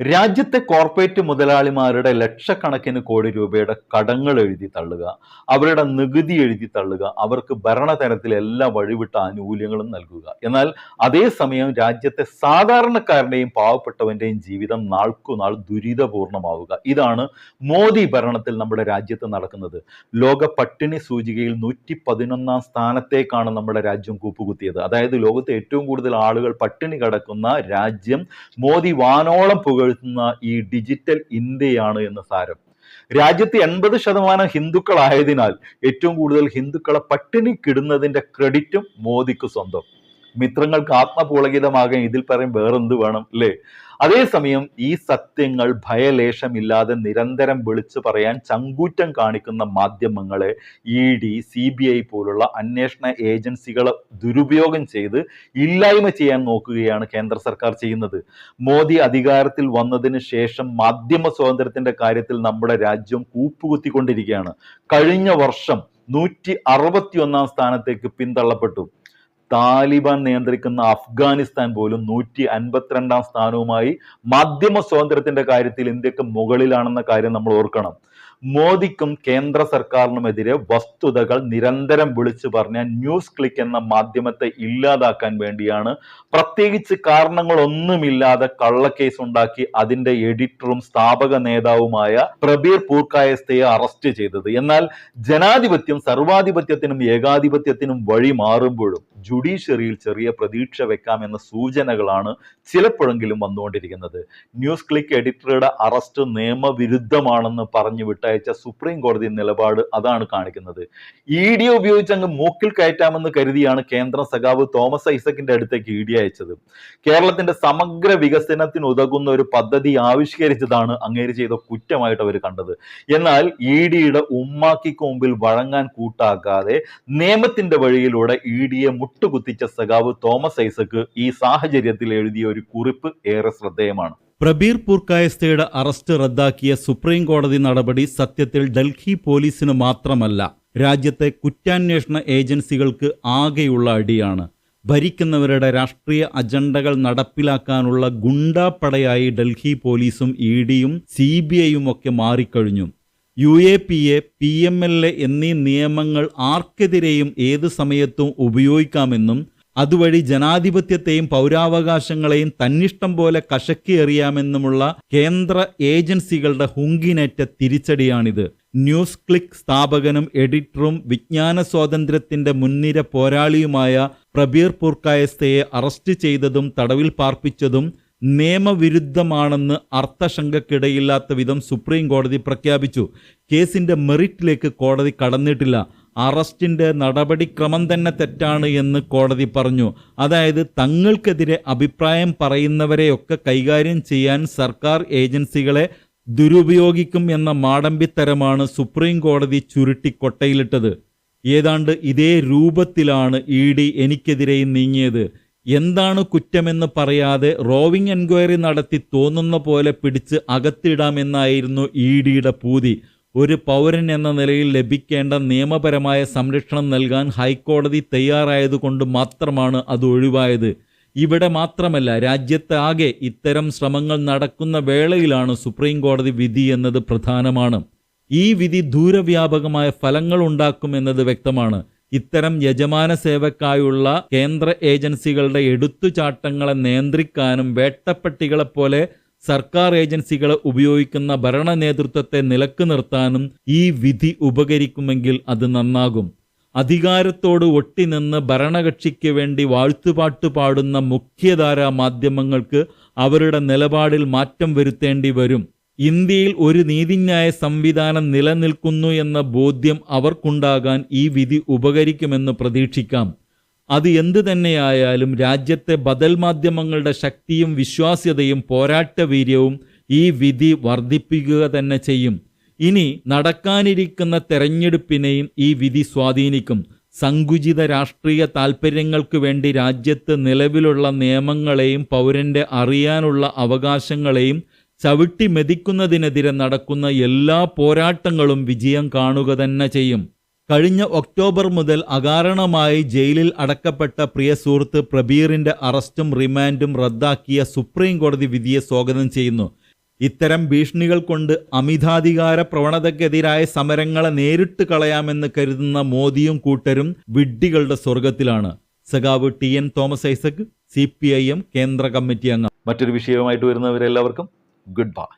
രാജ്യത്തെ കോർപ്പറേറ്റ് മുതലാളിമാരുടെ ലക്ഷക്കണക്കിന് കോടി രൂപയുടെ കടങ്ങൾ എഴുതി തള്ളുക അവരുടെ നികുതി എഴുതി തള്ളുക അവർക്ക് ഭരണതരത്തിൽ എല്ലാ വഴിവിട്ട ആനുകൂല്യങ്ങളും നൽകുക. എന്നാൽ അതേസമയം രാജ്യത്തെ സാധാരണക്കാരന്റെയും പാവപ്പെട്ടവന്റെയും ജീവിതം നാൾക്കുനാൾ ദുരിതപൂർണമാവുക. ഇതാണ് മോദി ഭരണത്തിൽ നമ്മുടെ രാജ്യത്ത് നടക്കുന്നത്. ലോക പട്ടിണി സൂചികയിൽ നൂറ്റി പതിനൊന്നാം സ്ഥാനത്തേക്കാണ് നമ്മുടെ രാജ്യം കൂപ്പുകുത്തിയത്. അതായത് ലോകത്തെ ഏറ്റവും കൂടുതൽ ആളുകൾ പട്ടിണി കിടക്കുന്ന രാജ്യം മോദി വാനോളം പുകഴ്ത്തുന്ന ഈ ഡിജിറ്റൽ ഇന്ത്യയാണ് എന്ന് സാരം. രാജ്യത്ത് എൺപത് ശതമാനം ഹിന്ദുക്കളായതിനാൽ ഏറ്റവും കൂടുതൽ ഹിന്ദുക്കളെ പട്ടിണി പട്ടിണിക്കിടുന്നതിന്റെ ക്രെഡിറ്റും മോദിക്ക് സ്വന്തം. മിത്രങ്ങൾക്ക് ആത്മപൂളകിതമാകാൻ ഇതിൽ പറയും വേറെന്ത് വേണം അല്ലേ? അതേസമയം ഈ സത്യങ്ങൾ ഭയലേശമില്ലാതെ നിരന്തരം വിളിച്ചു പറയാൻ ചങ്കൂറ്റം കാണിക്കുന്ന മാധ്യമങ്ങളെ E D C B I പോലുള്ള അന്വേഷണ ഏജൻസികളെ ദുരുപയോഗം ചെയ്ത് ഇല്ലായ്മ ചെയ്യാൻ നോക്കുകയാണ് കേന്ദ്ര സർക്കാർ ചെയ്യുന്നത്. മോദി അധികാരത്തിൽ വന്നതിന് ശേഷം മാധ്യമ സ്വാതന്ത്ര്യത്തിന്റെ കാര്യത്തിൽ നമ്മുടെ രാജ്യം കൂപ്പുകുത്തിക്കൊണ്ടിരിക്കുകയാണ്. കഴിഞ്ഞ വർഷം നൂറ്റി അറുപത്തി ഒന്നാം സ്ഥാനത്തേക്ക് പിന്തള്ളപ്പെട്ടു. താലിബാൻ നിയന്ത്രിക്കുന്ന അഫ്ഗാനിസ്ഥാൻ പോലും നൂറ്റി അൻപത്തിരണ്ടാം സ്ഥാനവുമായി മാധ്യമ സ്വാതന്ത്ര്യത്തിന്റെ കാര്യത്തിൽ ഇന്ത്യയ്ക്ക് മുകളിലാണെന്ന കാര്യം നമ്മൾ ഓർക്കണം. മോദിക്കും കേന്ദ്ര സർക്കാരിനുമെതിരെ വസ്തുതകൾ നിരന്തരം വിളിച്ചു പറഞ്ഞ ന്യൂസ് ക്ലിക്ക് എന്ന മാധ്യമത്തെ ഇല്ലാതാക്കാൻ വേണ്ടിയാണ് പ്രത്യേകിച്ച് കാരണങ്ങളൊന്നുമില്ലാതെ കള്ളക്കേസ് ഉണ്ടാക്കി അതിന്റെ എഡിറ്ററും സ്ഥാപക നേതാവുമായ പ്രബീർ പൂർക്കായസ്തയെ അറസ്റ്റ് ചെയ്തത്. എന്നാൽ ജനാധിപത്യം സർവാധിപത്യത്തിനും ഏകാധിപത്യത്തിനും വഴി മാറുമ്പോഴും ജുഡീഷ്യറിയിൽ ചെറിയ പ്രതീക്ഷ വെക്കാം എന്ന സൂചനകളാണ് ചിലപ്പോഴെങ്കിലും വന്നുകൊണ്ടിരിക്കുന്നത്. ന്യൂസ് ക്ലിക്ക് എഡിറ്ററുടെ അറസ്റ്റ് നിയമവിരുദ്ധമാണെന്ന് പറഞ്ഞു വിട്ടയച്ച സുപ്രീം കോടതി നിലപാട് അതാണ് കാണിക്കുന്നത്. ഇ ഡി ഉപയോഗിച്ച് അങ്ങ് മൂക്കിൽ കയറ്റാമെന്ന് കരുതിയാണ് കേന്ദ്ര സഖാവ് തോമസ് ഐസക്കിന്റെ അടുത്തേക്ക് ഇ ഡി അയച്ചത്. കേരളത്തിന്റെ സമഗ്ര വികസനത്തിന് ഉതകുന്ന ഒരു പദ്ധതി ആവിഷ്കരിച്ചതാണ് അങ്ങേര് ചെയ്ത കുറ്റമായിട്ട് അവർ കണ്ടത്. എന്നാൽ ഇ ഡിയുടെ ഉമ്മാക്കിക്ക് മുമ്പിൽ വഴങ്ങാൻ കൂട്ടാക്കാതെ നിയമത്തിന്റെ വഴിയിലൂടെ ഇ ഡിയെ മുട്ടുകുത്തിച്ച സഖാവ് തോമസ് ഐസക്ക് ഈ സാഹചര്യത്തിൽ എഴുതിയ ഒരു കുറിപ്പ് ഏറെ ശ്രദ്ധേയമാണ്. പ്രബീർ പൂർക്കായസ്ഥയുടെ അറസ്റ്റ് റദ്ദാക്കിയ സുപ്രീം കോടതി നടപടി സത്യത്തിൽ ഡൽഹി പോലീസിന് മാത്രമല്ല രാജ്യത്തെ കുറ്റാന്വേഷണ ഏജൻസികൾക്ക് ആകെയുള്ള അടിയാണ്. ഭരിക്കുന്നവരുടെ രാഷ്ട്രീയ അജണ്ടകൾ നടപ്പിലാക്കാനുള്ള ഗുണ്ടാപ്പടയായി ഡൽഹി പോലീസും ഇ ഡിയും സി ബി ഐയും ഒക്കെ മാറിക്കഴിഞ്ഞു. U A P A P M L A എന്നീ നിയമങ്ങൾ ആർക്കെതിരെയും ഏത് സമയത്തും ഉപയോഗിക്കാമെന്നും അതുവഴി ജനാധിപത്യത്തെയും പൗരാവകാശങ്ങളെയും തന്നിഷ്ടം പോലെ കശക്കി എറിയാമെന്നുമുള്ള കേന്ദ്ര ഏജൻസികളുടെ ഹുങ്കിനേറ്റ തിരിച്ചടിയാണിത്. ന്യൂസ് ക്ലിക്ക് സ്ഥാപകനും എഡിറ്ററും വിജ്ഞാന സ്വാതന്ത്ര്യത്തിന്റെ മുൻനിര പോരാളിയുമായ പ്രബീർ പൂർക്കായസ്തയെ അറസ്റ്റ് ചെയ്തതും തടവിൽ പാർപ്പിച്ചതും നിയമവിരുദ്ധമാണെന്ന് അർത്ഥശങ്കക്കിടയില്ലാത്ത വിധം സുപ്രീം കോടതി പ്രഖ്യാപിച്ചു. കേസിന്റെ മെറിറ്റിലേക്ക് കോടതി കടന്നിട്ടില്ല. അറസ്റ്റിന്റെ നടപടിക്രമം തന്നെ തെറ്റാണ് എന്ന് കോടതി പറഞ്ഞു. അതായത് തങ്ങൾക്കെതിരെ അഭിപ്രായം പറയുന്നവരെയൊക്കെ കൈകാര്യം ചെയ്യാൻ സർക്കാർ ഏജൻസികളെ ദുരുപയോഗിക്കും എന്ന മാടമ്പിത്തരമാണ് സുപ്രീം കോടതി ചുരുട്ടി കൊട്ടയിലിട്ടത് ഏതാണ്ട് ഇതേ രൂപത്തിലാണ് ഇ ഡി എനിക്കെതിരെയും നീങ്ങിയത്. എന്താണ് കുറ്റമെന്ന് പറയാതെ റോവിംഗ് എൻക്വയറി നടത്തി തോന്നുന്ന പോലെ പിടിച്ച് അകത്തിടാമെന്നായിരുന്നു ഇ ഡിയുടെ പൂതി. ഒരു പൗരൻ എന്ന നിലയിൽ ലഭിക്കേണ്ട നിയമപരമായ സംരക്ഷണം നൽകാൻ ഹൈക്കോടതി തയ്യാറായതുകൊണ്ട് മാത്രമാണ് അത് ഒഴിവായത്. ഇവിടെ മാത്രമല്ല രാജ്യത്താകെ ഇത്തരം ശ്രമങ്ങൾ നടക്കുന്ന വേളയിലാണ് സുപ്രീം കോടതി വിധി എന്നത് പ്രധാനമാണ്. ഈ വിധി ദൂരവ്യാപകമായ ഫലങ്ങൾ ഉണ്ടാക്കുമെന്നത് വ്യക്തമാണ്. ഇത്തരം യജമാന സേവക്കായുള്ള കേന്ദ്ര ഏജൻസികളുടെ എടുത്തുചാട്ടങ്ങളെ നിയന്ത്രിക്കാനും വേട്ടപ്പട്ടികളെപ്പോലെ സർക്കാർ ഏജൻസികളെ ഉപയോഗിക്കുന്ന ഭരണ നേതൃത്വത്തെ നിലയ്ക്ക് നിർത്താനും ഈ വിധി ഉപകരിക്കുമെങ്കിൽ അത് നന്നാകും. അധികാരത്തോട് ഒട്ടിനിന്ന് ഭരണകക്ഷിക്ക് വേണ്ടി വാഴ്ത്തുപാട്ട് പാടുന്ന മുഖ്യധാരാ മാധ്യമങ്ങൾക്ക് അവരുടെ നിലപാടിൽ മാറ്റം വരുത്തേണ്ടി വരും. ഇന്ത്യയിൽ ഒരു നീതിന്യായ സംവിധാനം നിലനിൽക്കുന്നു എന്ന ബോധ്യം അവർക്കുണ്ടാകാൻ ഈ വിധി ഉപകരിക്കുമെന്ന് പ്രതീക്ഷിക്കാം. അത് എന്തു തന്നെയായാലും രാജ്യത്തെ ബദൽ മാധ്യമങ്ങളുടെ ശക്തിയും വിശ്വാസ്യതയും പോരാട്ടവീര്യവും ഈ വിധി വർദ്ധിപ്പിക്കുക തന്നെ ചെയ്യും. ഇനി നടക്കാനിരിക്കുന്ന തെരഞ്ഞെടുപ്പിനെയും ഈ വിധി സ്വാധീനിക്കും. സങ്കുചിത രാഷ്ട്രീയ താൽപ്പര്യങ്ങൾക്ക് വേണ്ടി രാജ്യത്ത് നിലവിലുള്ള നിയമങ്ങളെയും പൗരന്റെ അറിയാനുള്ള അവകാശങ്ങളെയും ചവിട്ടി മെതിക്കുന്നതിനെതിരെ നടക്കുന്ന എല്ലാ പോരാട്ടങ്ങളും വിജയം കാണുക തന്നെ ചെയ്യും. കഴിഞ്ഞ ഒക്ടോബർ മുതൽ അകാരണമായി ജയിലിൽ അടക്കപ്പെട്ട പ്രിയ സുഹൃത്ത് പ്രബീറിന്റെ അറസ്റ്റും റിമാൻഡും റദ്ദാക്കിയ സുപ്രീം കോടതി വിധിയെ സ്വാഗതം ചെയ്യുന്നു. ഇത്തരം ഭീഷണികൾ കൊണ്ട് അമിതാധികാര പ്രവണതയ്ക്കെതിരായ സമരങ്ങളെ നേരിട്ട് കളയാമെന്ന് കരുതുന്ന മോദിയും കൂട്ടരും വിഡ്ഢികളുടെ സ്വർഗത്തിലാണ് സഖാവ് T N Thomas Isaac C കേന്ദ്ര കമ്മിറ്റി അംഗം. മറ്റൊരു വിഷയവുമായിട്ട് വരുന്നവരെല്ലാവർക്കും ഗുഡ് ബൈ